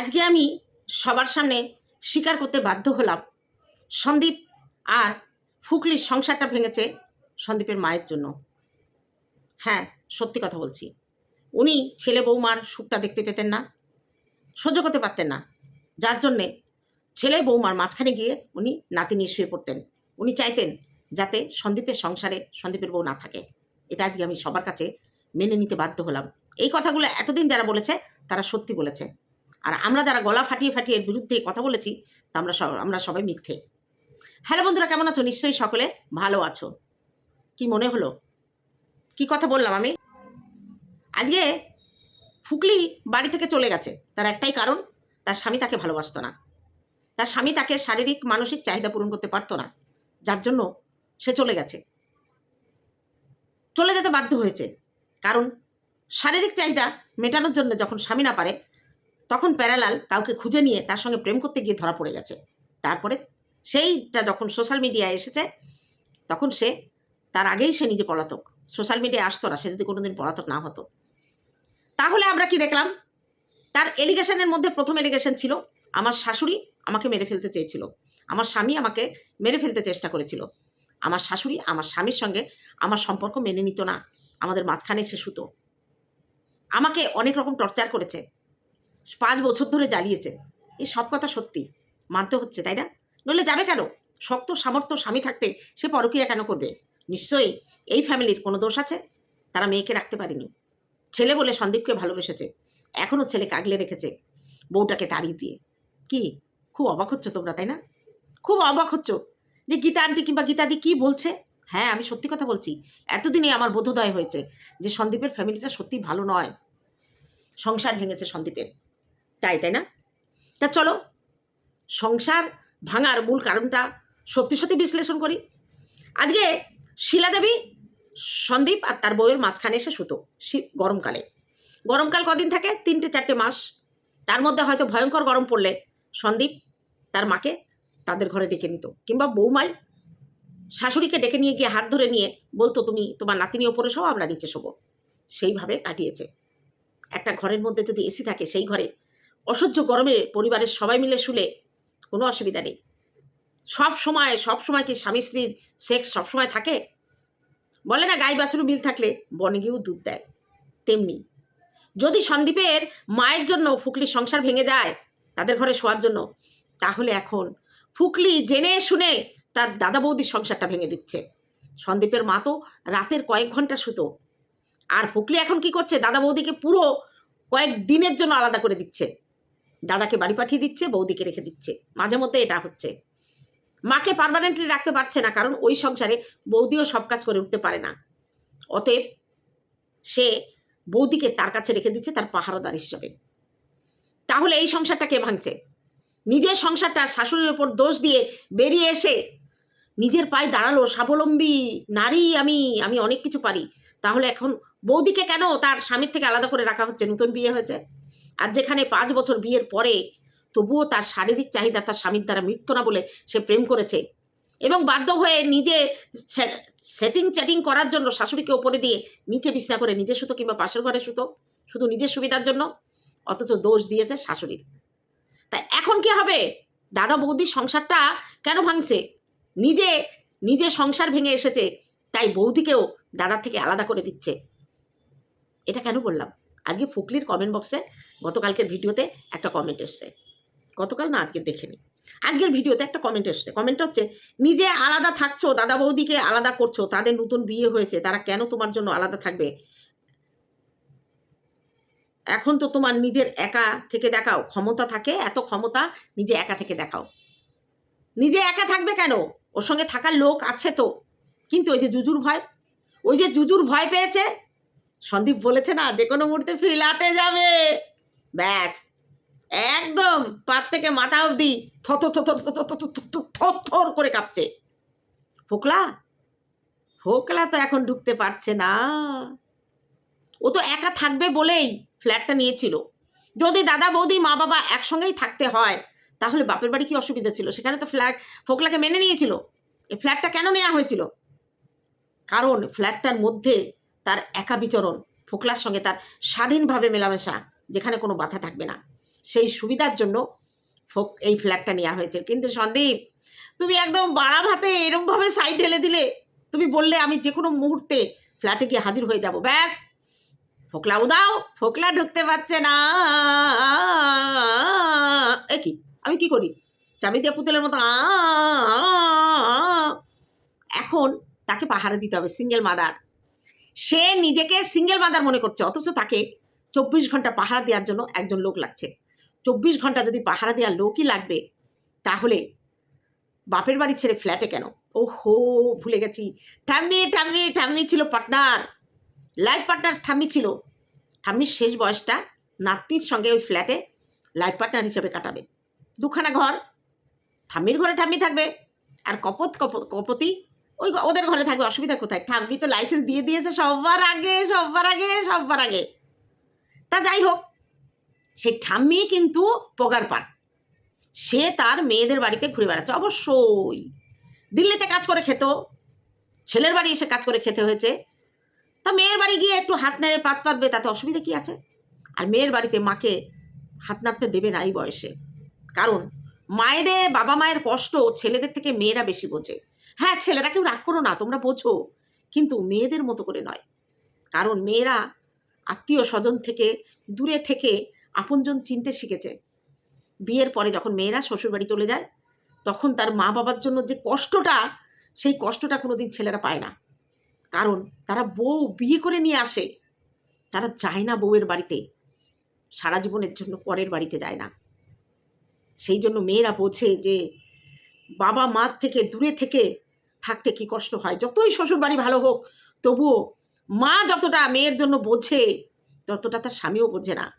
আজকে আমি সবার সামনে স্বীকার করতে বাধ্য হলাম। সন্দীপ আর ফুকলির সংসারটা ভেঙেছে সন্দীপের মায়ের জন্য। হ্যাঁ সত্যি কথা বলছি। উনি ছেলে বৌমার সুখটা দেখতে পেতেন না, সহ্য করতে পারতেন না। যার জন্যে ছেলে বৌমার মাঝখানে গিয়ে উনি নাতি নিয়ে শুয়ে পড়তেন। উনি চাইতেন যাতে সন্দীপের সংসারে সন্দীপের বউ না থাকে। এটা আজকে আমি সবার কাছে মেনে নিতে বাধ্য হলাম। এই কথাগুলো এতদিন যারা বলেছে, তারা সত্যি বলেছে। আর আমরা যারা গলা ফাটিয়ে ফাটিয়ে এর বিরুদ্ধে কথা বলেছি, তা আমরা আমরা সবাই মিথ্যে। হ্যালো বন্ধুরা, কেমন আছো? নিশ্চয়ই সকলে ভালো আছো। কি মনে হলো? কি কথা বললাম আমি? আজকে ফুকলি বাড়ি থেকে চলে গেছে। তার একটাই কারণ, তার স্বামী তাকে ভালোবাসতো না। তার স্বামী তাকে শারীরিক, মানসিক চাহিদা পূরণ করতে পারতো না। যার জন্য সে চলে গেছে। চলে যেতে বাধ্য হয়েছে। কারণ শারীরিক চাহিদা মেটানোর জন্য যখন স্বামী না পারে তখন প্যারালাল কাউকে খুঁজে নিয়ে তার সঙ্গে প্রেম করতে গিয়ে ধরা পড়ে গেছে। তারপরে সেইটা যখন সোশ্যাল মিডিয়ায় এসেছে, তখন সে, তার আগেই সে নিজে পলাতক। সোশ্যাল মিডিয়ায় আসতো না, সে যদি কোনোদিন পলাতক না হতো। তাহলে আমরা কি দেখলাম? তার এলিগেশনের মধ্যে প্রথম এলিগেশন ছিল, আমার শাশুড়ি আমাকে মেরে ফেলতে চেয়েছিল। আমার স্বামী আমাকে মেরে ফেলতে চেষ্টা করেছিল। আমার শাশুড়ি আমার স্বামীর সঙ্গে আমার সম্পর্ক মেনে নিত না। আমাদের মাঝখানে সে শুতো। আমাকে অনেক রকম টর্চার করেছে। পাঁচ বছর ধরে জ্বালিয়েছে। এই সব কথা সত্যি। মানতে হচ্ছে, তাই না? নইলে যাবে কেন? শক্ত সামর্থ্য স্বামী থাকতে সে পরকীয়া কেন করবে? নিশ্চয়ই এই ফ্যামিলির কোনো দোষ আছে? তারা মেয়েকে রাখতে পারেনি। ছেলে বলে সন্দীপকে ভালোবেসেছে। এখনও ছেলেকে আগলে রেখেছে বউটাকে তাড়িয়ে দিয়ে। কি? খুব অবাক হচ্ছ তোমরা, তাই না? খুব অবাক হচ্ছ যে গীতা আন্টি কিংবা গীতাদি কি বলছে? হ্যাঁ আমি সত্যি কথা বলছি। এতদিনে আমার বোধোদয় হয়েছে যে সন্দীপের ফ্যামিলিটা সত্যি ভালো নয়। সংসার ভেঙেছে সন্দীপের। তাই তাই না? তা চলো, সংসার ভাঙার মূল কারণটা সত্যি সত্যি বিশ্লেষণ করি। আজকে শিলাদেবী, সন্দীপ আর তার বউয়ের মাঝখানে এসে শুতো শীত গরমকালে। গরমকাল কদিন থাকে? তিনটে, চারটে মাস। তার মধ্যে হয়তো ভয়ঙ্কর গরম পড়লে সন্দীপ তার মাকে তাদের ঘরে ডেকে নিত। কিংবা বৌমাই শাশুড়িকে ডেকে নিয়ে গিয়ে হাত ধরে নিয়ে বলতো, তুমি তোমার নাতিনি ওপরে শো আমরা নিচে শোবো। সেইভাবে কাটিয়েছে। একটা ঘরের মধ্যে যদি এসি থাকে, সেই ঘরে অসহ্য গরমে পরিবারের সবাই মিলে শুলে কোনো অসুবিধা নেই। সব সময় সব সময় কি স্বামী স্ত্রীর সেক্স সব সময় থাকে? বলে না গাই বাছুর মিল থাকলে বনে গিয়েও দুধ দেয়। তেমনি যদি সন্দীপের মায়ের জন্য ফুকলির সংসার ভেঙে যায় তাদের ঘরে শোয়ার জন্য, তাহলে এখন ফুকলি জেনে শুনে তার দাদা বৌদির সংসারটা ভেঙে দিচ্ছে। সন্দীপের মা তো রাতের কয়েক ঘণ্টা শুতো। আর ফুকলি এখন কি করছে? দাদা বৌদিকে পুরো কয়েক দিনের জন্য আলাদা করে দিচ্ছে। দাদাকে বাড়ি পাঠিয়ে দিচ্ছে, বৌদিকে রেখে দিচ্ছে। মাঝে মধ্যে এটা হচ্ছে। মাকে পারমানেন্টলি রাখতে পারছে না, কারণ ওই সংসারে বৌদিও সব কাজ করে উঠতে পারে না। অতএব সে বৌদিকে তার কাছে রেখে দিচ্ছে, তার পাহারাদার হিসাবে। তাহলে এই সংসারটা কে ভাঙছে? নিজের সংসারটা শাশুড়ির ওপর দোষ দিয়ে বেরিয়ে এসে নিজের পায়ে দাঁড়াল, স্বাবলম্বী নারী আমি আমি অনেক কিছু পারি। তাহলে এখন বৌদিকে কেন তার স্বামীর থেকে আলাদা করে রাখা হচ্ছে? নতুন বিয়ে হয়েছে? আর যেখানে পাঁচ বছর বিয়ের পরে তবুও তার শারীরিক চাহিদা তার স্বামীর দ্বারা মিটতো না বলে সে প্রেম করেছে এবং বাধ্য হয়ে নিজে সেটিং চ্যাটিং করার জন্য শাশুড়িকে ওপরে দিয়ে নিচে বিছনা করে নিজে সুতো কিংবা পাশের ঘরে সুতো, শুধু নিজের সুবিধার জন্য, অথচ দোষ দিয়েছে শাশুড়ির। তা এখন কি হবে? দাদা বৌদির সংসারটা কেন ভাঙছে? নিজে নিজে সংসার ভেঙে এসেছে, তাই বৌদিকেও দাদার থেকে আলাদা করে দিচ্ছে। এটা কেন বললাম? আজকে ফুকলির কমেন্ট বক্সে গতকালকের ভিডিওতে একটা কমেন্ট এসছে। গতকাল না, আজকে দেখে নি আজকের ভিডিওতে একটা কমেন্ট এসছে। কমেন্ট হচ্ছে, নিজে আলাদা থাকছো, দাদা বৌদিকে আলাদা করছ, তাদের নতুন বিয়ে হয়েছে, তারা কেন তোমার জন্য আলাদা থাকবে? এখন তো তোমার নিজের একা থেকে দেখাও, ক্ষমতা থাকে, এত ক্ষমতা নিজে একা থেকে দেখাও। নিজে একা থাকবে কেন? ওর সঙ্গে থাকার লোক আছে তো। কিন্তু ওই যে জুজুর ভয়, ওই যে জুজুর ভয় পেয়েছে, সন্দীপ বলেছে না যে কোনো মুহূর্তে ফিলাটে যাবে। ব্যাস একদম পাত থেকে মাথা অবধি থর করে কাঁপছে ফোকলা ফোকলা তো এখন ঢুকতে পারছে না ও তো একা থাকবে বলেই ফ্ল্যাটটা নিয়েছিল যদি দাদা বৌদি মা বাবা একসঙ্গেই থাকতে হয় তাহলে বাপের বাড়ি কি অসুবিধা ছিল সেখানে তো ফ্ল্যাট ফোকলাকে মেনে নিয়েছিল এই ফ্ল্যাটটা কেন নেওয়া হয়েছিল কারণ ফ্ল্যাটটার মধ্যে তার একা বিচরণ ফোকলার সঙ্গে তার স্বাধীনভাবে মেলামেশা যেখানে কোনো বাধা থাকবে না। সেই সুবিধার জন্য ফোক, এই ফ্ল্যাটটা নেওয়া হয়েছে। কিন্তু সন্দীপ, তুমি একদম বাড়া ভাতে এরমভাবে সাইড ঢেলে দিলে, তুমি বললে আমি যে কোনো মুহূর্তে ফ্ল্যাটে গিয়ে হাজির হয়ে যাব। ব্যাস ফোকলা উদাও ফোকলা ঢুকতে পারছে না। এ কি? আমি কি করি? চাবি দিয়ে পুতুলের মতো। এখন তাকে পাহারা দিতে হবে সিঙ্গেল মাদার সে নিজেকে সিঙ্গেল মাদার মনে করছে, অথচ তাকে চব্বিশ ঘণ্টা পাহারা দেওয়ার জন্য একজন লোক লাগছে। চব্বিশ ঘণ্টা যদি পাহারা দেওয়ার লোকই লাগবে, তাহলে বাপের বাড়ি ছেড়ে ফ্ল্যাটে কেন? ও হো ভুলে গেছি। ঠাম্মি ঠাম্মি ঠাম্মি ছিল পার্টনার। লাইফ পার্টনার ঠাম্মি ছিল। ঠাম্মির শেষ বয়সটা নাতির সঙ্গে ওই ফ্ল্যাটে লাইফ পার্টনার হিসেবে কাটাবে। দুখানা ঘর। ঠাম্মির ঘরে ঠাম্মি থাকবে। আর কপত কপ- কপতি ওই ওদের ঘরে থাকবে। অসুবিধা কোথায়? ঠাম্মি তো লাইসেন্স দিয়ে দিয়েছে সবার আগে সবার আগে সবার আগে। তা যাই হোক সেই ঠাম্মি কিন্তু পগার পান। সে তার মেয়েদের বাড়িতে ঘুরে বেড়াচ্ছে, অবশ্যই। দিল্লিতে কাজ করে খেত, ছেলের বাড়ি এসে কাজ করে খেতে হয়েছে। তা মেয়ের বাড়ি গিয়ে একটু হাত নেড়ে পাত পাতবে, তাতে অসুবিধা কি আছে? আর মেয়ের বাড়িতে মাকে হাত নাড়তে দেবে না এই বয়সে। কারণ মায়েদের বাবা মায়ের কষ্ট ছেলেদের থেকে মেয়েরা বেশি বোঝে। হ্যাঁ ছেলেরা কেউ রাগ করো না, তোমরা বোঝো। কিন্তু মেয়েদের মতো করে নয়। কারণ মেয়েরা আত্মীয় স্বজন থেকে, দূরে থেকে আপনজন চিনতে শিখেছে। বিয়ের পরে যখন মেয়েরা শ্বশুরবাড়ি চলে যায়, তখন তার মা বাবার জন্য যে কষ্টটা, সেই কষ্টটা কোনোদিন ছেলেরা পায় না। কারণ তারা বউ বিয়ে করে নিয়ে আসে, তারা যায় না বউয়ের বাড়িতে। সারা জীবনের জন্য পরের বাড়িতে যায় না। সেই জন্য মেয়েরা বোঝে যে বাবা মার থেকে, দূরে থেকে থাকতে কি কষ্ট হয়। যতই শ্বশুর বাড়ি ভালো হোক, তবুও মা যতটা মেয়ের জন্য বোঝে, ততটা তার স্বামীও বোঝে না।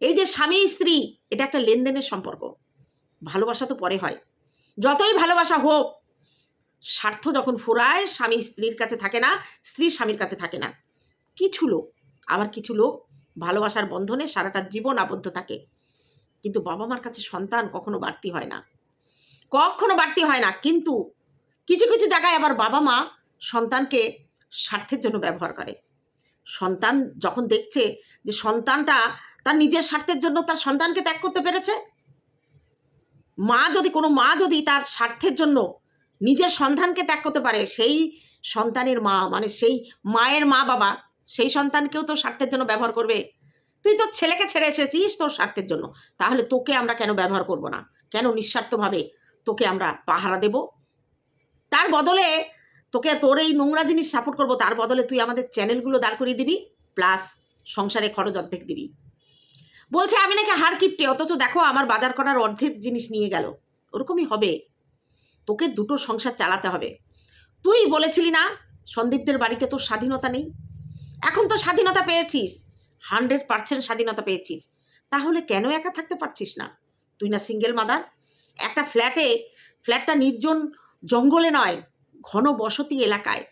এই যে স্বামী, স্ত্রী, এটা একটা লেনদেনের সম্পর্ক। ভালোবাসা তো পরে হয়। যতই ভালোবাসা হোক, স্বার্থ যখন ফুরায়, স্বামী স্ত্রীর কাছে থাকে না, স্ত্রী স্বামীর কাছে থাকে না। কিছু লোক, আবার কিছু লোক ভালোবাসার বন্ধনে সারাটা জীবন আবদ্ধ থাকে। কিন্তু বাবা মার কাছে সন্তান কখনো বাড়তি হয় না। কখনো বাড়তি হয় না, কিন্তু কিছু কিছু জায়গায় আবার বাবা মা সন্তানকে স্বার্থের জন্য ব্যবহার করে। সন্তান যখন দেখছে যে সন্তানটা তার নিজের স্বার্থের জন্য তার সন্তানকে ত্যাগ করতে পেরেছে, মা যদি, কোনো মা যদি তার স্বার্থের জন্য নিজের সন্তানকে ত্যাগ করতে পারে, সেই সন্তানের মা মানে সেই মায়ের মা বাবা, সেই সন্তানকেও তো স্বার্থের জন্য ব্যবহার করবে। তুই তোর ছেলেকে ছেড়ে এসেছিস তোর স্বার্থের জন্য, তাহলে তোকে আমরা কেন ব্যবহার করব না? কেন নিঃস্বার্থভাবে তোকে আমরা পাহারা দেব? তার বদলে তোকে তোর এই নোংরা জিনিস সাপোর্ট করব, তার বদলে তুই আমাদের চ্যানেলগুলো দাঁড় করিয়ে দিবি প্লাস সংসারে খরচ অর্ধেক দিবি। বলছে, আমি নাকি হার কিপটে, অথচ দেখো আমার বাজার করার অর্ধেক জিনিস নিয়ে গেল। ওরকমই হবে। তোকে দুটো সংসার চালাতে হবে। তুই বলেছিলি না, সন্দীপদের বাড়িতে তোর স্বাধীনতা নেই? এখন তো স্বাধীনতা পেয়েছিস। হান্ড্রেড পার্সেন্ট স্বাধীনতা পেয়েছিস। তাহলে কেন একা থাকতে পারছিস না? তুই না সিঙ্গেল মাদার একটা ফ্ল্যাটে ফ্ল্যাটটা নির্জন জঙ্গলে নয় ঘন বসতি এলাকায়।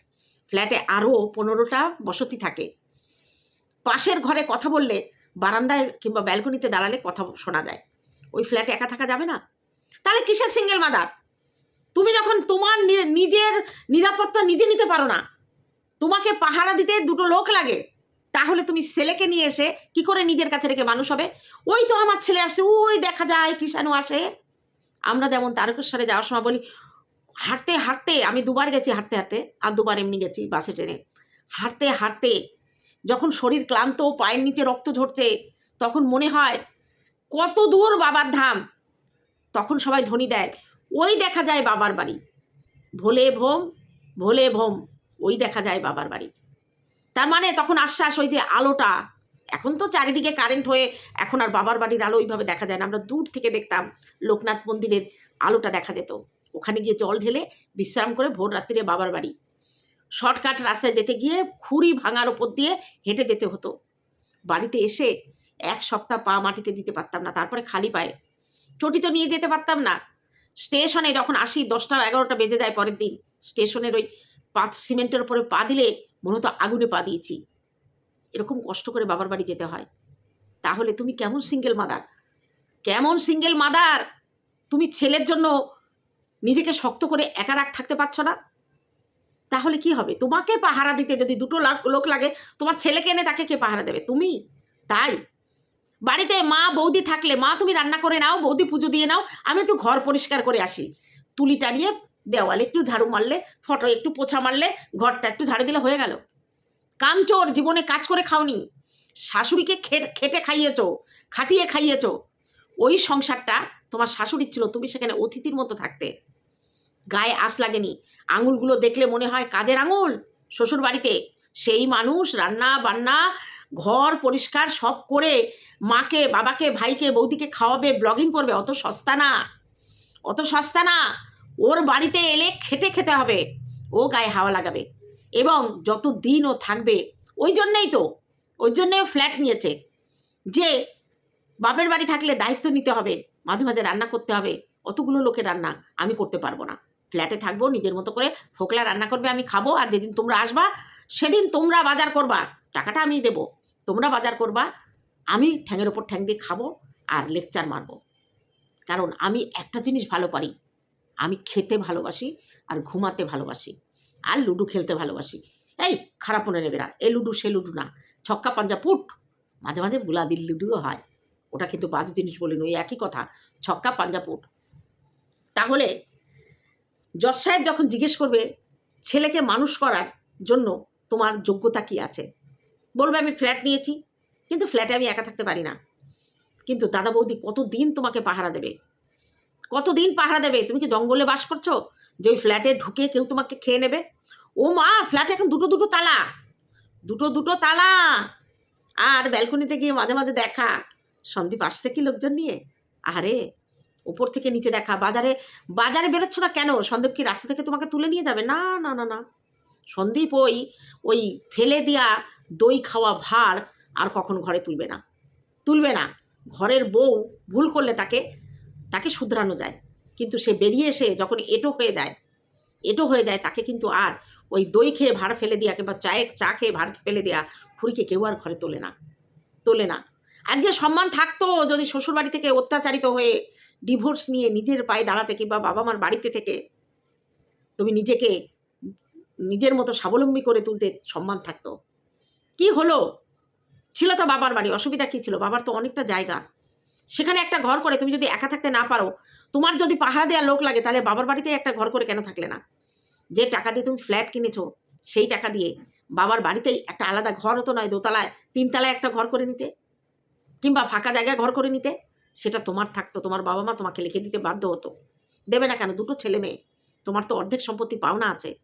ফ্ল্যাটে আরও পনেরোটা বসতি থাকে। পাশের ঘরে কথা বললে বারান্দায় কিংবা ব্যালকনিতে দাঁড়ালে কথা শোনা যায়। ওই ফ্ল্যাটে একা থাকা যাবে না? তাহলে কিসের সিঙ্গেল মাদার তুমি যখন তোমার নিজের নিরাপত্তা নিজে নিতে পারো না, তোমাকে পাহারা দিতে দুটো লোক লাগে, তাহলে তুমি ছেলেকে নিয়ে এসে কি করে নিজের কাছে রেখে মানুষ হবে? ওই তো আমার ছেলে আসছে, ওই দেখা যায় কিষাণু আসে। আমরা যেমন তারকেশ্বরে যাওয়ার সময় বলি হাঁটতে হাঁটতে, আমি দুবার গেছি হাঁটতে হাঁটতে, আর দুবার এমনি গেছি বাসে ট্রেনে। হাঁটতে হাঁটতে, যখন শরীর ক্লান্ত, পায়ের নিচে রক্ত ঝরছে, তখন মনে হয়, কত দূর বাবার ধাম। তখন সবাই ধ্বনি দেয়, ওই দেখা যায় বাবার বাড়ি। ভোলে ভোম ভোলে ভোম, ওই দেখা যায় বাবার বাড়ি। তার মানে তখন আশ্বাস, ওই যে আলোটা, এখন তো চারিদিকে কারেন্ট হয়ে, এখন আর বাবার বাড়ির আলো ওইভাবে দেখা যায় না। আমরা দূর থেকে দেখতাম, লোকনাথ মন্দিরের আলোটা দেখা যেত। ওখানে গিয়ে জল ঢেলে বিশ্রাম করে ভোর রাত্রিরে বাবার বাড়ি। শর্টকাট রাস্তায় যেতে গিয়ে খুঁড়ি ভাঙার ওপর দিয়ে হেঁটে যেতে হতো। বাড়িতে এসে এক সপ্তাহ পা মাটিতে দিতে পারতাম না, তারপরে খালি পায়ে। চটি তো নিয়ে যেতে পারতাম না। স্টেশনে যখন আসি, দশটা এগারোটা বেজে যায় পরের দিন। স্টেশনের ওই পাথ সিমেন্টের ওপরে পা দিলে মনে আগুনে পা দিয়েছি। এরকম কষ্ট করে বাবার বাড়ি যেতে হয়। তাহলে তুমি কেমন সিঙ্গেল মাদার কেমন সিঙ্গেল মাদার তুমি ছেলের জন্য নিজেকে শক্ত করে একা রাখ থাকতে পারছ না? তাহলে কি হবে? তোমাকে পাহারা দিতে যদি দুটো লোক লাগে, তোমার ছেলেকে এনে তাকে কে পাহারা দেবে? তুমি? তাই? বাড়িতে মা, বৌদি থাকলে, মা তুমি রান্না করে নাও, বৌদি পুজো দিয়ে নাও, আমি একটু ঘর পরিষ্কার করে আসি। তুলি টানিয়ে দেওয়ালে একটু ঝাড়ু মারলে, ফটো একটু পোছা মারলে, ঘরটা একটু ঝাড়ে দিলে হয়ে গেল। কামচোর জীবনে কাজ করে খাওনি। শাশুড়িকে খেটে খাইয়েছো, খাটিয়ে খাইয়েছো। ওই সংসারটা তোমার শাশুড়ির ছিল, তুমি সেখানে অতিথির মতো থাকতে। গায়ে আস লাগেনি। আঙুলগুলো দেখলে মনে হয় কাজের আঙুল? শ্বশুর বাড়িতে সেই মানুষ রান্না বান্না, ঘর পরিষ্কার সব করে মাকে, বাবাকে, ভাইকে, বৌদিকে খাওয়াবে, ব্লগিং করবে। অত সস্তা না। অত সস্তা না। ওর বাড়িতে এলে খেটে খেতে হবে। ও গায়ে হাওয়া লাগাবে। এবং যত দিন ও থাকবে, ওই জন্যেই তো, ওই জন্যই ও ফ্ল্যাট নিয়েছে। যে বাপের বাড়ি থাকলে দায়িত্ব নিতে হবে। মাঝে মাঝে রান্না করতে হবে। অতগুলো লোকের রান্না আমি করতে পারব না। ফ্ল্যাটে থাকব, নিজের মতো করে ফোকলা রান্না করবে, আমি খাব, আর যেদিন তোমরা আসবা, সেদিন তোমরা বাজার করবা। টাকাটা আমি দেবো। তোমরা বাজার করবা, আমি ঠ্যাঙের ওপর ঠ্যাং দিয়ে খাব আর লেকচার মারবো। কারণ আমি একটা জিনিস ভালো পারি। আমি খেতে ভালোবাসি আর ঘুমাতে ভালোবাসি আর লুডো খেলতে ভালোবাসি। এই খারাপ মনে নেবে না। এ লুডু সে লুডু না। ছক্কা, পাঞ্জা, পুট। মাঝে মাঝে বুলাদির লুডুও হয়। ওটা কিন্তু বাজে জিনিস বলিনি ওই একই কথা, ছক্কা পাঞ্জা পুট তাহলে জজ সাহেব যখন জিজ্ঞেস করবে, ছেলেকে মানুষ করার জন্য তোমার যোগ্যতা কি আছে? বলবে, আমি ফ্ল্যাট নিয়েছি, কিন্তু ফ্ল্যাটে আমি একা থাকতে পারি না। কিন্তু দাদা বৌদি কতদিন তোমাকে পাহারা দেবে? কতদিন পাহারা দেবে? তুমি কি জঙ্গলে বাস করছ? যে ওই ফ্ল্যাটে ঢুকে কেউ তোমাকে খেয়ে নেবে? ও মা ফ্ল্যাটে এখন দুটো দুটো তালা। দুটো দুটো তালা। আর ব্যালকনিতে গিয়ে মাঝে মাঝে দেখা। সন্দীপ আসছে কি লোকজন নিয়ে? আরে উপর থেকে নিচে দেখা, বাজারে বাজারে বেরোচ্ছ না কেন? সন্দীপ কি রাস্তা থেকে তোমাকে তুলে নিয়ে যাবে? না না না না। সন্দীপ ওই ওই ফেলে দেওয়া দই খাওয়া ভার আর কখন ঘরে তুলবে না। তুলবে না। ঘরের বউ ভুল করলে তাকে তাকে শুধরানো যায়। কিন্তু সে বেরিয়ে এসে যখন এটো হয়ে যায়, এটো হয়ে যায়, তাকে কিন্তু আর ওই দই খেয়ে ভাড় ফেলে দেওয়া কিংবা চায়ে চা খেয়ে ভাড় ফেলে দেওয়া খুঁড়িকে কেউ আর ঘরে তোলে না। তোলে না। আজকে সম্মান থাকতো যদি শ্বশুরবাড়ি থেকে অত্যাচারিত হয়ে ডিভোর্স নিয়ে নিজের পায়ে দাঁড়াতে কিংবা বাবা মার বাড়িতে থেকে তুমি নিজেকে নিজের মতো স্বাবলম্বী করে তুলতে সম্মান থাকতো। কি হলো? ছিল তো বাবার বাড়ি, অসুবিধা কী ছিল? বাবার তো অনেকটা জায়গা। সেখানে একটা ঘর করে তুমি যদি একা থাকতে না পারো, তোমার যদি পাহারা দেওয়ার লোক লাগে, তাহলে বাবার বাড়িতে একটা ঘর করে কেন থাকলে না? যে টাকা দিয়ে তুমি ফ্ল্যাট কিনেছো, সেই টাকা দিয়ে বাবার বাড়িতেই একটা আলাদা ঘর হতো, নয় দোতলায়, তিনতলায় একটা ঘর করে নিতে। কিংবা ফাঁকা জায়গায় ঘর করে নিতে, সেটা তোমার থাকতো, তোমার বাবা মা তোমাকে লিখে দিতে বাধ্য হতো। দেবে না কেন? দুটো ছেলে মেয়ে। তোমার তো অর্ধেক সম্পত্তি পাওনা আছে।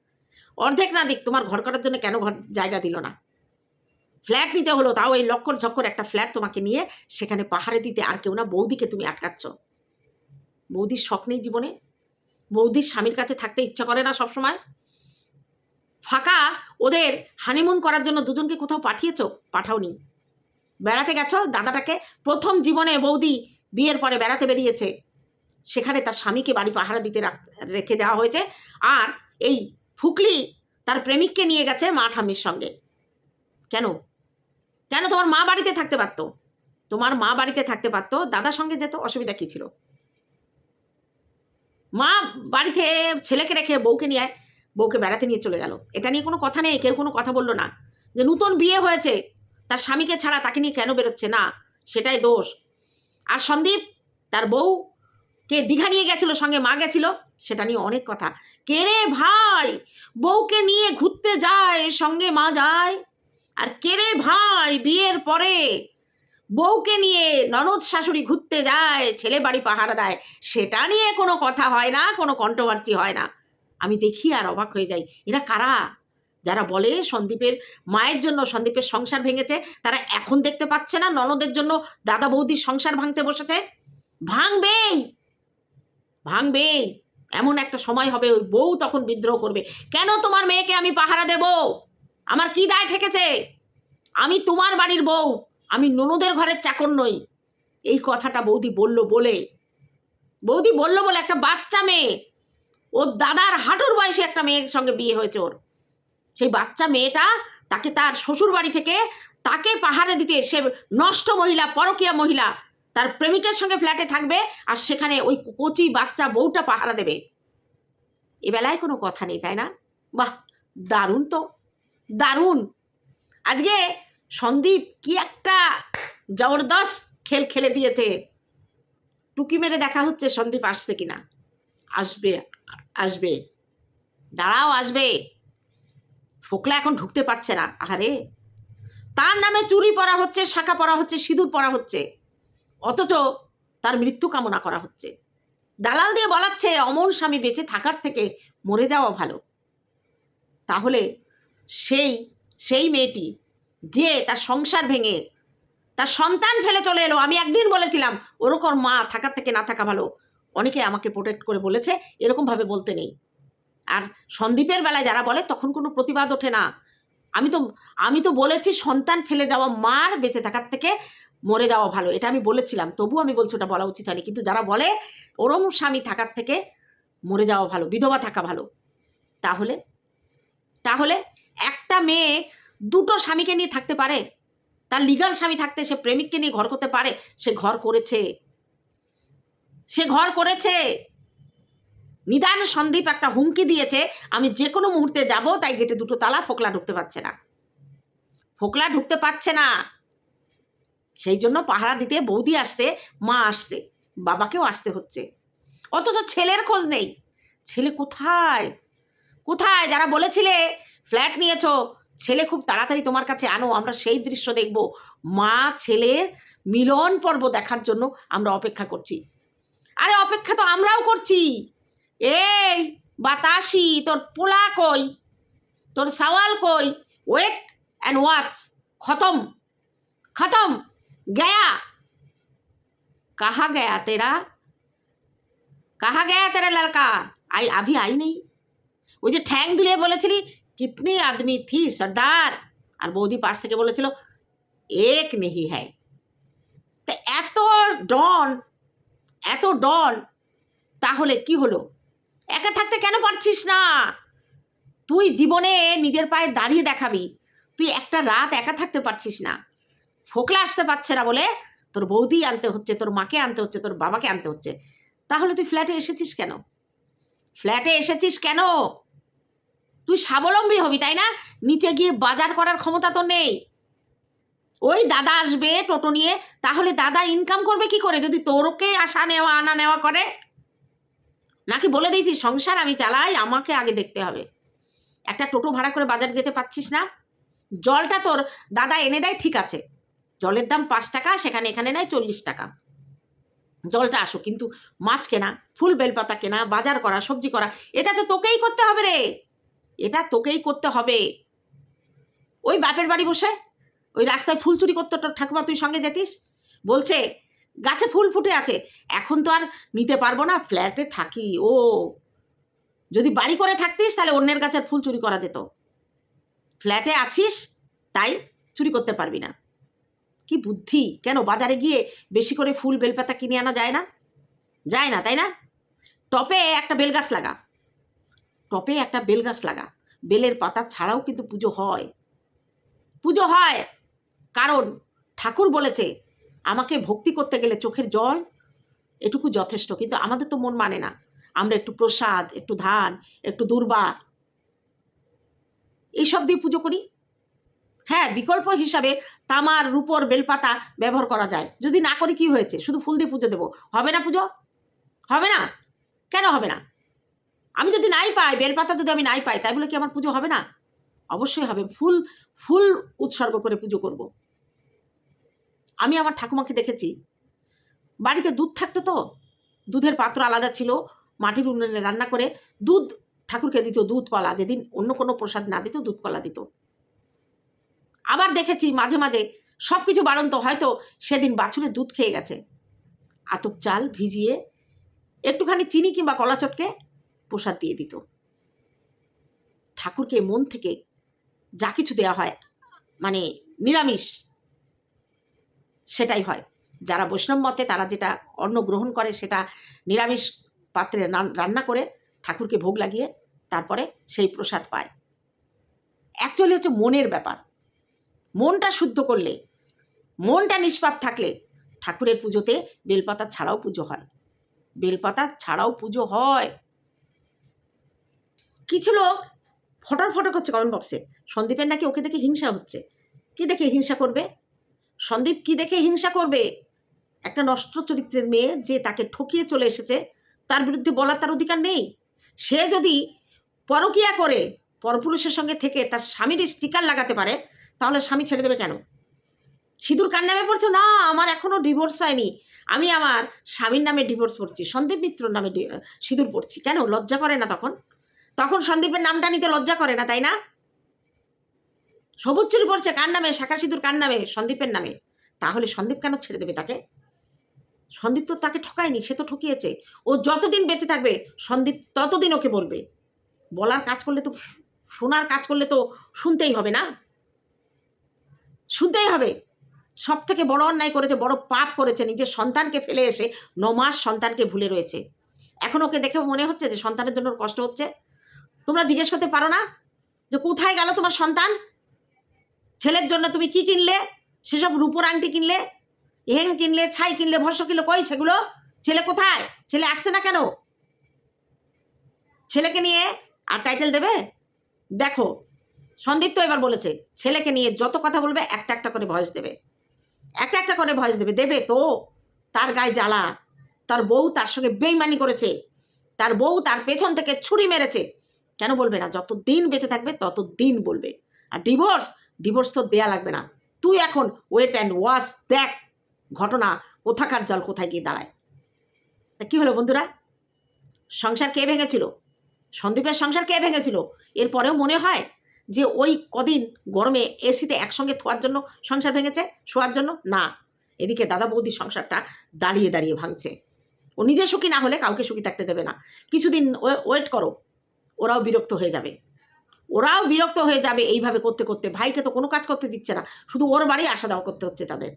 অর্ধেক না দিক, তোমার ঘর করার জন্য কেন ঘর জায়গা দিল না? ফ্ল্যাট নিতে হলো, তাও এই লক্কর ঝক্কর একটা ফ্ল্যাট তোমাকে নিয়ে সেখানে পাহাড়ে দিতে আর কেউ না বৌদিকে তুমি আটকাচ্ছ। বৌদির শখ নেই জীবনে। বৌদির স্বামীর কাছে থাকতে ইচ্ছা করে না সবসময়। ফাঁকা ওদের হানিমুন করার জন্য দুজনকে কোথাও পাঠিয়েছো? পাঠাওনি। বেড়াতে গেছো? দাদাটাকে প্রথম জীবনে বৌদি বিয়ের পরে বেড়াতে বেরিয়েছে। সেখানে তার স্বামীকে বাড়ি পাহারা দিতে রেখে দেওয়া হয়েছে। আর এই ফুকলি তার প্রেমিককে নিয়ে গেছে মা ঠাম্মির সঙ্গে। কেন? কেন তোমার মা বাড়িতে থাকতে পারতো? তোমার মা বাড়িতে থাকতে পারতো? দাদার সঙ্গে যেত? অসুবিধা কী ছিল? মা বাড়িতে ছেলেকে রেখে বউকে নিয়ে বউকে বেড়াতে নিয়ে চলে গেল। এটা নিয়ে কোনো কথা নেই, কেউ কোনো কথা বলল না। যে নূতন বিয়ে হয়েছে তার স্বামীকে ছাড়া তাকে নিয়ে কেন বেরোচ্ছে? না, সেটাই দোষ। আর সন্দীপ, তার বউ, কে দীঘা নিয়ে গেছিল, সঙ্গে মা গেছিল, সেটা নিয়ে অনেক কথা। কে রে ভাই, বউকে নিয়ে ঘুরতে যায়, সঙ্গে মা যায়। আর কে রে ভাই, বিয়ের পরে বউকে নিয়ে ননদ শাশুড়ি ঘুরতে যায়, ছেলে বাড়ি পাহারা দেয়, সেটা নিয়ে কোনো কথা হয় না, কোনো কন্ট্রোভার্সি হয় না। আমি দেখি আর অবাক হয়ে যাই। এরা কারা? যারা বলে সন্দীপের মায়ের জন্য সন্দীপের সংসার ভেঙেছে, তারা এখন দেখতে পাচ্ছে না ননদের জন্য দাদা বৌদির সংসার ভাঙতে বসেছে। ভাঙবেই! ভাঙবেই! এমন একটা সময় হবে, ওই বউ তখন বিদ্রোহ করবে। কেন তোমার মেয়েকে আমি পাহারা দেব? আমার কি দায় ঠেকেছে? আমি তোমার বাড়ির বউ, আমি ননদের ঘরের চাকর নই। এই কথাটা বৌদি বলল বলে, বৌদি বলল বলে একটা বাচ্চা মেয়ে, ওর দাদার হাঁটুর বয়সে একটা মেয়ের সঙ্গে বিয়ে হয়েছে ওর। সেই বাচ্চা মেয়েটা তাকে তার শ্বশুর বাড়ি থেকে তাকে পাহাড়ে দিতে সে নষ্ট মহিলা, পরকীয়া মহিলা তার প্রেমিকের সঙ্গে ফ্ল্যাটে থাকবে আর সেখানে ওই কচি বাচ্চা বউটা পাহারা দেবে। এ বেলায় কোনো কথা নেই, তাই না? বাহ, দারুণ তো, দারুণ। আজকে সন্দীপ কি একটা জবরদস্ত খেল খেলে দিয়েছে। টুকি মেরে দেখা হচ্ছে সন্দীপ আসছে কিনা। আসবে আসবে। দাঁড়াও, আসবে। ফোকলা এখন ঢুকতে পারছে না। আরে তার নামে চুরি পরা হচ্ছে, শাখা পরা হচ্ছে, সিঁদুর পরা হচ্ছে। অথচ তার মৃত্যু কামনা করা হচ্ছে। দালাল দিয়ে বলাচ্ছে, অমন স্বামী বেঁচে থাকার থেকে মরে যাওয়া ভালো। তাহলে সেই সেই মেয়েটি যে তার সংসার ভেঙে, তার সন্তান ফেলে চলে এলো, আমি একদিন বলেছিলাম ওরকম মা থাকার থেকে না থাকা ভালো। অনেকে আমাকে প্রোটেক্ট করে বলেছে, এরকমভাবে বলতে নেই। আর সন্দীপের বেলায় যারা বলে, তখন কোনো প্রতিবাদ ওঠে না। আমি তো আমি তো বলেছি সন্তান ফেলে যাওয়া মার বেঁচে থাকার থেকে মরে যাওয়া ভালো। এটা আমি বলেছিলাম তবু আমি বলছি ওটা বলা উচিত হয়নি। কিন্তু যারা বলে, ওরম স্বামী থাকার থেকে মরে যাওয়া ভালো, বিধবা থাকা ভালো, তাহলে? তাহলে একটা মেয়ে দুটো স্বামীকে নিয়ে থাকতে পারে? তার লিগাল স্বামী থাকতে, সে প্রেমিককে নিয়ে ঘর করতে পারে? সে ঘর করেছে। সে ঘর করেছে। নিদান সন্দীপ একটা হুমকি দিয়েছে, আমি যে কোনো মুহূর্তে যাব, তাই গেটে দুটো তালা, ফোকলা ঢুকতে পারছে না। ফোকলা ঢুকতে পারছে না। সেই জন্য পাহারা দিতে বৌদি আসছে, মা আসছে, বাবাকেও আসতে হচ্ছে। অথচ ছেলের খোঁজ নেই। ছেলে কোথায়? কোথায়? যারা বলেছিলে, ফ্ল্যাট নিয়েছো, ছেলে খুব তাড়াতাড়ি তোমার কাছে আনো, আমরা সেই দৃশ্য দেখব। মা ছেলের মিলন পর্ব দেখার জন্য আমরা অপেক্ষা করছি। আরে, অপেক্ষা তো আমরাও করছি। এই, বাতাসি, তোর পোলা কই? তোর সওয়াল কই? ওয়েট অ্যান্ড ওয়াচ খতম। খতম। গয়া। কাহা গয়া তেরা? কাহা গয়া তেরা লড়কা? আই আভি আই নেই। ওই যে ঠ্যাং দুলিয়ে বলেছিলি, কিতনি আদমি থি সর্দার? আর বৌদি পাশ থেকে বলেছিল, এক নেহি হ্যায়। তা এত ডন এত ডন, তাহলে কি হলো? একা থাকতে কেন পারছিস না? তুই জীবনে নিজের পায়ে দাঁড়িয়ে দেখাবি। তুই একটা রাত একা থাকতে পারছিস না। ফোকলা আসতে পারছে না বলে তোর বৌদি আনতে হচ্ছে, তোর মাকে আনতে হচ্ছে, তোর বাবাকে আনতে হচ্ছে। তাহলে তুই ফ্ল্যাটে এসেছিস কেন? ফ্ল্যাটে এসেছিস কেন? তুই স্বাবলম্বী হবি, তাই না? নিচে গিয়ে বাজার করার ক্ষমতা তো নেই। ওই দাদা আসবে টোটো নিয়ে, তাহলে দাদা ইনকাম করবে কি করে? যদি তোরকে আসা নেওয়া, আনা নেওয়া করে নাকি বলে দিয়েছি, সংসার আমি চালাই, আমাকে আগে দেখতে হবে। একটা টোটো ভাড়া করে বাজারে যেতে পারছিস না? জলটা তোর দাদা এনে দেয়, ঠিক আছে। জলের দাম পাঁচ টাকা, সেখানে এখানে নেয় চল্লিশ টাকা। জলটা আসো, কিন্তু মাছ কেনা, ফুল বেলপাতা কেনা, বাজার করা, সবজি করা, এটা তো তোকেই করতে হবে রে। এটা তোকেই করতে হবে। ওই বাপের বাড়ি বসে, ওই রাস্তায় ফুল চুরি করতে তোর ঠাকুমা তুই সঙ্গে যেতিস? বলছে গাছে ফুল ফুটে আছে। এখন তো আর নিতে পারব না, ফ্ল্যাটে থাকি। ও, যদি বাড়ি করে থাকতিস, তাহলে অন্যের গাছের ফুল চুরি করা যেত। ফ্ল্যাটে আছিস, তাই চুরি করতে পারবি না। কি বুদ্ধি! কেন বাজারে গিয়ে বেশি করে ফুল, বেলপাতা কিনে আনা যায় না? যায় না, তাই না? টপে একটা বেলগাছ লাগা। টপে একটা বেলগাছ লাগা। বেলের পাতা ছাড়াও কিন্তু পুজো হয়। পুজো হয়! কারণ ঠাকুর বলেছে আমাকে ভক্তি করতে গেলে চোখের জল এটুকু যথেষ্ট, কিন্তু আমাদের তো মন মানে না। আমরা একটু প্রসাদ, একটু ধান, একটু দুর্বা, এইসব দিয়ে পুজো করি। হ্যাঁ বিকল্প হিসাবে তামার রূপর বেলপাতা ব্যবহার করা যায়। যদি না করি, কি হয়েছে? শুধু ফুল দিয়ে পুজো দেবো। হবে না পুজো? হবে না? কেন হবে না? আমি যদি নাই পাই, বেলপাতা যদি আমি নাই পাই, তাই বলে কি আমার পুজো হবে না? অবশ্যই হবে। ফুল ফুল উৎসর্গ করে পুজো করব। আমি আমার ঠাকুমাকে দেখেছি। বাড়িতে দুধ থাকতো তো? দুধের পাত্র আলাদা ছিল, মাটির উনুনে রান্না করে দুধ, ঠাকুরকে দিত দুধ কলা যেদিন অন্য কোনো প্রসাদ না দিত দুধ কলা দিত। আবার দেখেছি মাঝে মাঝে সব কিছু বাড়ন্ত, হয়তো সেদিন বাছুরের দুধ খেয়ে গেছে। আতপ চাল ভিজিয়ে একটুখানি চিনি কিংবা কলা চটকে প্রসাদ দিয়ে দিত। ঠাকুরকে মন থেকে যা কিছু দেওয়া হয় মানে নিরামিষ সেটাই হয়। যারা বৈষ্ণব মতে তারা যেটা অন্ন গ্রহণ করে সেটা নিরামিষ পাত্রে রান- রান্না করে ঠাকুরকে ভোগ লাগিয়ে তারপরে সেই প্রসাদ পায়। অ্যাকচুয়ালি হচ্ছে মনের ব্যাপার। মনটা শুদ্ধ করলে, মনটা নিষ্পাপ থাকলে ঠাকুরের পুজোতে বেলপাতা ছাড়াও পুজো হয়। বেলপাতা ছাড়াও পুজো হয়। কিছু লোক ফটর ফটর করছে কমেন্ট বক্সে সন্দীপের নাকি ওকে দেখে হিংসা হচ্ছে। কি দেখে হিংসা করবে? সন্দীপ কি দেখে হিংসা করবে? একটা নষ্ট চরিত্রের মেয়ে যে তাকে ঠকিয়ে চলে এসেছে, তার বিরুদ্ধে বলার তার অধিকার নেই। সে যদি পরকিয়া করে, পরপুরুষের সঙ্গে থেকে তার স্বামীর স্টিকার লাগাতে পারে, তাহলে স্বামী ছেড়ে দেবে কেন? সিঁদুর কার নামে পড়ছো? না, আমার এখনও ডিভোর্স হয়নি। আমি আমার স্বামীর নামে ডিভোর্স পড়ছি, সন্দীপ মিত্রর নামে সিঁদুর পড়ছি। কেন? লজ্জা করে না তখন? তখন সন্দীপের নামটা নিতে লজ্জা করে না, তাই না? সবুজ চুরি পড়ছে কার নামে? শাখা সিঁদুর কার নামে? সন্দীপের নামে। তাহলে সন্দীপ কেন ছেড়ে দেবে তাকে? সন্দীপ তো তাকে ঠকায়নি, সে তো ঠকিয়েছে। ও যতদিন বেঁচে থাকবে, সন্দীপ ততদিন ওকে বলবে। বলার কাজ করলে তো, শোনার কাজ করলে তো শুনতেই হবে না? শুনতেই হবে। সব থেকে বড় অন্যায় করেছে, বড় পাপ করেছে, নিজের সন্তানকে ফেলে এসে ন মাস সন্তানকে ভুলে রয়েছে। এখন ওকে দেখে মনে হচ্ছে যে সন্তানের জন্য কষ্ট হচ্ছে? তোমরা জিজ্ঞেস করতে পারো না? যে কোথায় গেল তোমার সন্তান? ছেলের জন্য তুমি কি কিনলে? সেসব রূপোর আংটি কিনলে? হেন কিনলে, ছাই কিনলে ভস্য কিনলে, কই সেগুলো? ছেলে কোথায়? ছেলে আসছে না কেন? ছেলেকে নিয়ে আর টাইটেল দেবে? দেখো, সন্দীপ তো এবার বলেছে, ছেলেকে নিয়ে যত কথা বলবে, একটা একটা করে ভয়েস দেবে। একটা একটা করে ভয়েস দেবে দেবে তো। তার গায়ে জ্বালা, তার বউ তার সঙ্গে বেইমানি করেছে, তার বউ তার পেছন থেকে ছুরি মেরেছে। কেন বলবে না? যত দিন বেঁচে থাকবে তত দিন বলবে। আর ডিভোর্স ডিভোর্স তো দেয়া লাগবে না। তুই এখন ওয়েট অ্যান্ড ওয়াশ দেখ ঘটনা কোথাকার জল কোথায় গিয়ে দাঁড়ায়। তা কী হলো বন্ধুরা? সংসার কে ভেঙেছিল? সন্দীপের সংসার কে ভেঙেছিল? এরপরেও মনে হয় যে ওই কদিন গরমে এসিতে একসঙ্গে থোয়ার জন্য সংসার ভেঙেছে, শোয়ার জন্য? না। এদিকে দাদা বৌদির সংসারটা দাঁড়িয়ে দাঁড়িয়ে ভাঙছে। ও নিজে সুখী না হলে কাউকে সুখী থাকতে দেবে না। কিছুদিন ওয়েট করো, ওরাও বিরক্ত হয়ে যাবে। ওরাও বিরক্ত হয়ে যাবে এইভাবে করতে করতে। ভাইকে তো কোনো কাজ করতে দিচ্ছে না। শুধু ওর বাড়ি আসা যাওয়া করতে হচ্ছে তাদের।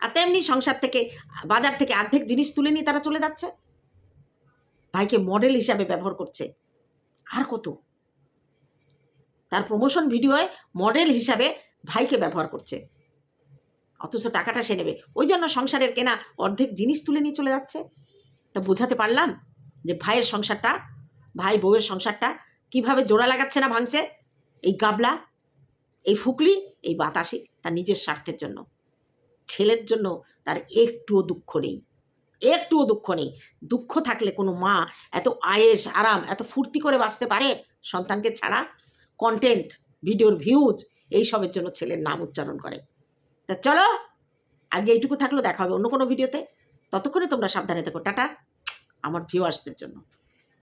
আর তেমনি সংসার থেকে, বাজার থেকে অর্ধেক জিনিস তুলে নিয়ে তারা চলে যাচ্ছে। ভাইকে মডেল হিসাবে ব্যবহার করছে। আর কত? তার প্রমোশন ভিডিওয়ে মডেল হিসাবে ভাইকে ব্যবহার করছে। অথচ টাকাটা সে নেবে। ওই জন্য সংসারের কেনা অর্ধেক জিনিস তুলে নিয়ে চলে যাচ্ছে। তা বোঝাতে পারলাম যে ভাইয়ের সংসারটা, ভাই বউয়ের সংসারটা কীভাবে জোড়া লাগাচ্ছে না ভাঙছে? এই গাবলা, এই ফুকলি, এই বাতাসি তার নিজের স্বার্থের জন্য। ছেলের জন্য তার একটুও দুঃখ নেই। একটুও দুঃখ নেই। দুঃখ থাকলে কোনো মা এত আয়েস, আরাম, এত ফুর্তি করে বাঁচতে পারে? সন্তানকে ছাড়া কন্টেন্ট ভিডিওর ভিউজ এইসবের জন্য ছেলের নাম উচ্চারণ করে। তা চলো, আজকে এইটুকু থাকল, দেখা হবে অন্য কোনো ভিডিওতে ততক্ষণে তোমরা সাবধানে থেকো। টাটা, আমার ভিউয়ার্সদের জন্য।